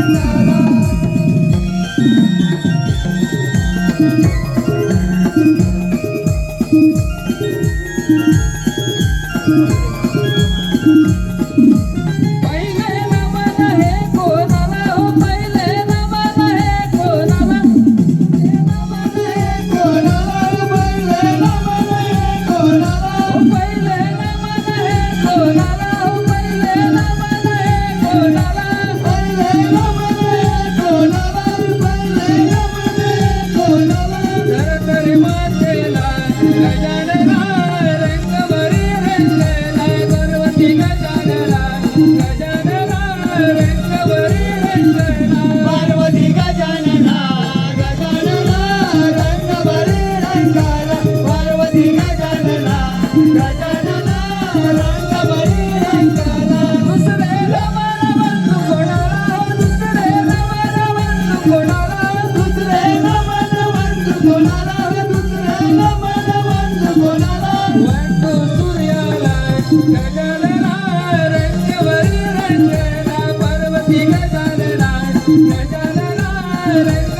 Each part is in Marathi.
Thank you. Barbarita, Hare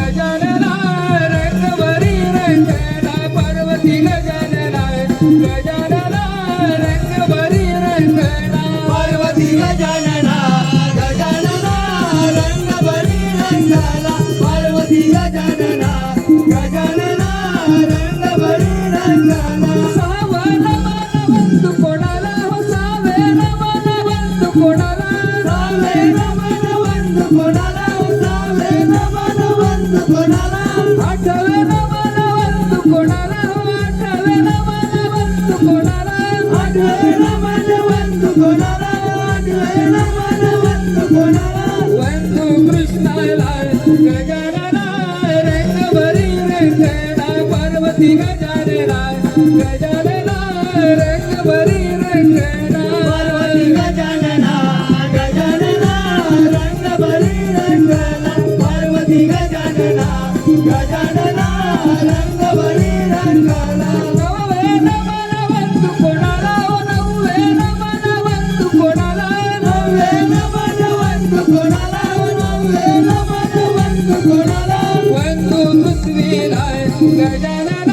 yeah, yeah. Gajanan रेंग भरी रेंग पार्वती गजानन कोणाला वंदू पृथ्वीला गजानन